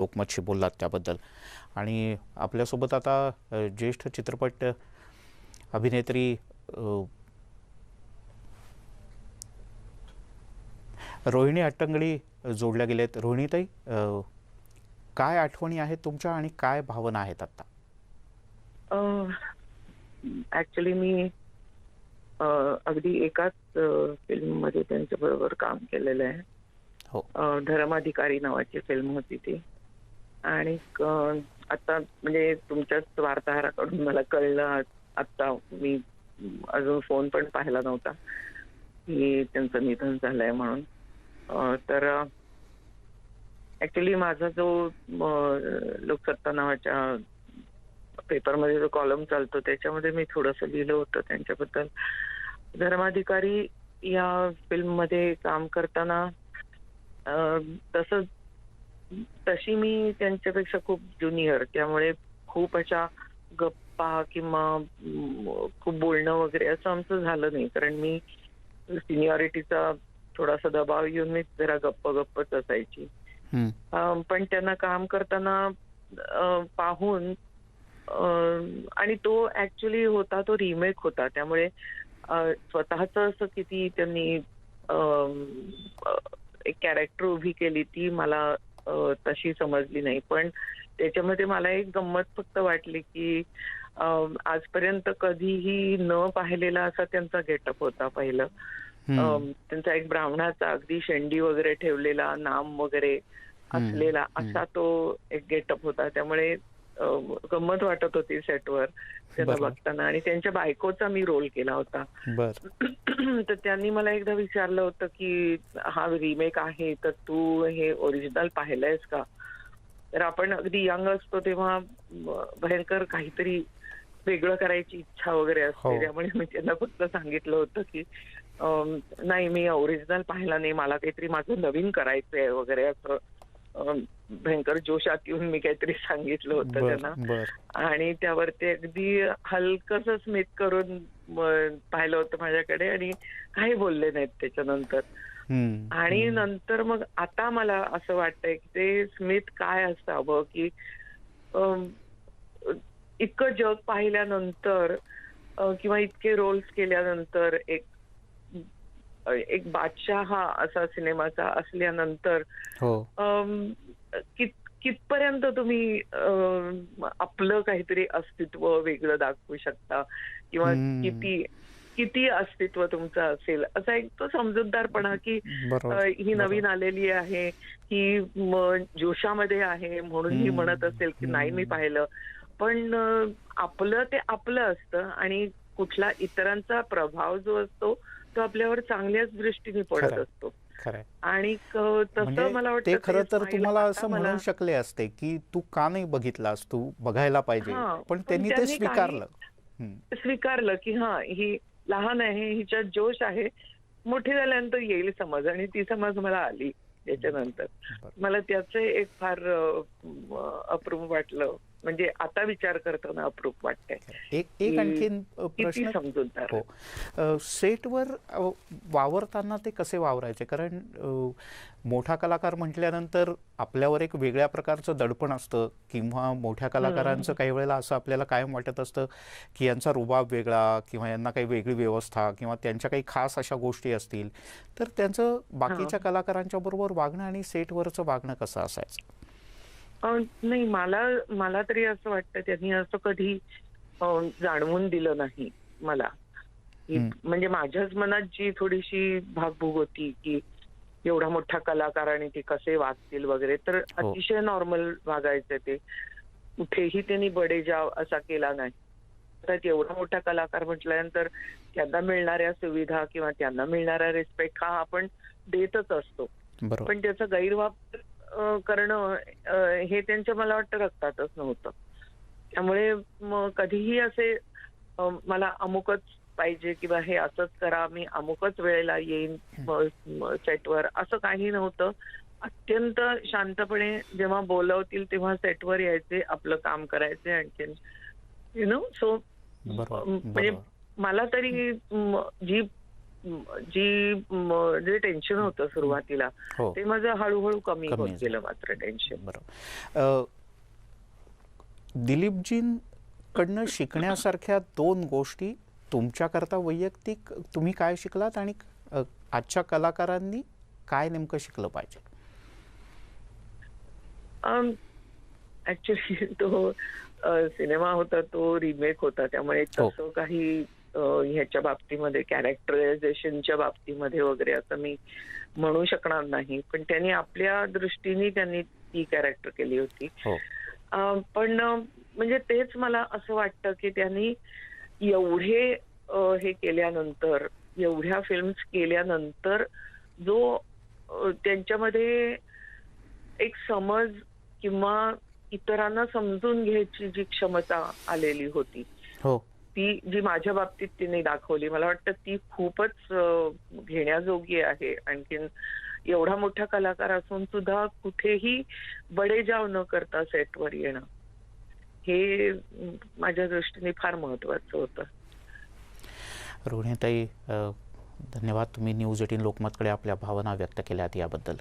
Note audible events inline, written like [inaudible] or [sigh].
लोकमतशी बोललात त्याबद्दल. आणि आपल्यासोबत आता ज्येष्ठ चित्रपट अभिनेत्री रोहिणी अट्टंगडी जोडल्या गेलेत. रोहिणीताई काय आठवणी आहेत तुमच्या आणि काय भावना आहेत आता? ऍक्च्युली मी अगदी एकाच फिल्ममध्ये त्यांच्या बरोबर काम केलेलं आहे. हो. धर्माधिकारी नावाची फिल्म होती ती. आणि आता म्हणजे तुमच्याच वार्ताहराकडून मला कळलं आता मी अजून फोन पण पाहिला नव्हता की त्यांचं निधन झालंय म्हणून. तर ऍक्च्युली माझा जो लोकसत्ता नावाच्या पेपरमध्ये जो कॉलम चालतो त्याच्यामध्ये मी थोडंसं लिहिलं होतं त्यांच्याबद्दल. धर्माधिकारी या फिल्ममध्ये काम करताना तसंच तशी मी त्यांच्यापेक्षा खूप ज्युनियर त्यामुळे खूप अशा गप्पा किंवा खूप बोलणं वगैरे असं आमचं झालं नाही. कारण मी सिनियरिटीचा थोडासा दबाव येऊन मी जरा गप्प गप्पच असायची. पण त्यांना काम करताना पाहून आणि तो ऍक्च्युली होता तो रिमेक होता. त्यामुळे स्वतःच असं किती त्यांनी एक कॅरेक्टर उभी केली ती मला तशी समजली नाही. पण त्याच्यामध्ये मला एक गंमत फक्त वाटली की आजपर्यंत कधीही न पाहिलेला असा त्यांचा गेटअप होता पहिलं. त्यांचा एक ब्राह्मणाचा अगदी शेंडी वगैरे ठेवलेला नाम वगैरे असलेला. असा तो एक गेटअप होता. त्यामुळे गंमत वाटत होती सेटवर त्यांना बरोबर. बघताना. आणि त्यांच्या बायकोचा मी रोल केला होता. [clears throat] तर त्यांनी मला एकदा विचारलं होतं की हा रिमेक आहे तर तू हे ओरिजिनल पाहिलंयस का? तर आपण अगदी यंग असतो तेव्हा भयंकर काहीतरी वेगळं करायची इच्छा वगैरे असते. हो. त्यामुळे मी त्यांना फक्त सांगितलं होतं की नाही मी ओरिजिनल पाहिला नाही. मला काहीतरी माझं नवीन करायचंय वगैरे असं भयंकर जोशात येऊन मी काहीतरी सांगितलं होतं त्यांना आणि त्यावर ते अगदी हलकस स्मित करून पाहिलं होतं माझ्याकडे आणि काही बोलले नाहीत त्याच्यानंतर. आणि. नंतर मग आता मला असं वाटतंय की ते स्मित काय असावं की इतकं जग पाहिल्यानंतर किंवा इतके रोल्स केल्यानंतर एक एक बादशाह असा सिनेमाचा असल्यानंतर हो कित कितपर्यंत तुम्ही आपलं काहीतरी अस्तित्व वेगळं दाखवू शकता किंवा. किती किती अस्तित्व तुमचं असेल असा एक तो समजूतदारपणा की ही नवीन. आलेली आहे ही जोशामध्ये आहे म्हणून ही. म्हणत असेल की नाही मी. पाहिलं पण आपलं ते आपलं असतं आणि कुठला इतरांचा प्रभाव जो असतो तो आपल्यावर चांगल्याच दृष्टीने पडत. असतो. आणि तसं म्हणजे मला वाटतं ते खरं तर तुम्हाला असं म्हणू शकले असते की तू का नाही बघितलास? तू बघायला पाहिजे. पण त्यांनी ते स्वीकारलं. स्वीकारलं की हा ही लहान आहे हिच्यात जोश आहे मोठी झाल्यानंतर येईल समज आणि ती समज मला आली त्याच्यानंतर. मला त्याचं एक फार अप्रूप वाटलं. म्हणजे आता विचार करताना अप्रूप वाटतंय. एक एक आणखीन प्रश्न समजूतदार हो. सेटवर वावरताना ते कसे वावरायचे? कारण मोठा कलाकार म्हटल्यानंतर आपल्यावर एक वेगळ्या प्रकारचं दडपण असतं किंवा मोठ्या कलाकारांचं काही वेळेला असं आपल्याला कायम वाटत असतं की यांचा रुबाब वेगळा किंवा यांना काही वेगळी व्यवस्था किंवा त्यांच्या काही खास अशा गोष्टी असतील. तर त्यांचं बाकीच्या कलाकारांच्या बरोबर वागणं आणि सेटवरचं वागणं कसं असायचं? नाही मला मला तरी असं वाटतं त्यांनी असं कधी जाणवून दिलं नाही मला. म्हणजे माझ्याच मनात जी थोडीशी भागभूग होती की एवढा मोठा कलाकार आणि ते कसे वागतील वगैरे तर हो. अतिशय नॉर्मल वागायचे ते. कुठेही त्यांनी बडेजाव असा केला नाही. तर एवढा मोठा कलाकार म्हटल्यानंतर त्यांना मिळणाऱ्या सुविधा किंवा त्यांना मिळणारा रिस्पेक्ट हा आपण देतच असतो. पण त्याचा गैरवापर करणं हे त्यांच्या मला वाटतं रक्तातच नव्हतं. त्यामुळे मग कधीही असे मला अमुकच पाहिजे किंवा हे असंच करा मी अमुकच वेळेला येईन सेटवर असं काही नव्हतं. अत्यंत शांतपणे जेव्हा बोलवतील तेव्हा सेटवर यायचे आपलं काम करायचे आणखीन. यु नो सो म्हणजे मला तरी जी जी जे टेन्शन होतं सुरुवातीला हो ते माझं हळूहळू कमी होत. गेलं मात्र टेन्शन बरोबर दिलीपजींकडनं शिकण्यासारख्या दोन गोष्टी तुमच्याकरता वैयक्तिक तुम्ही काय शिकलात आणि आजच्या कलाकारांनी काय नेमकं शिकलं पाहिजे ऍक्च्युली तो सिनेमा होता तो रिमेक होता त्यामुळे हो. तसं काही ह्याच्या बाबतीमध्ये कॅरेक्टरायझेशनच्या बाबतीमध्ये वगैरे असं मी म्हणू शकणार नाही. पण त्यांनी आपल्या दृष्टीने त्यांनी ती कॅरेक्टर केली होती. हो. पण म्हणजे तेच मला असं वाटतं की त्यांनी एवढे हे केल्यानंतर एवढ्या फिल्म्स केल्यानंतर जो त्यांच्यामध्ये एक समज किंवा इतरांना समजून घ्यायची जी क्षमता आलेली होती. हो. ती जी माझ्या बाबतीत तिने दाखवली मला वाटतं ती खूपच घेण्याजोगी आहे. आणखीन एवढा मोठा कलाकार असून सुद्धा कुठेही बडेजाव न करता सेटवर येणं हे माझ्या दृष्टीने फार महत्वाचं होतं. रोहिणीताई धन्यवाद. तुम्ही न्यूज एटीन लोकमतकडे आपल्या भावना व्यक्त केल्यात याबद्दल.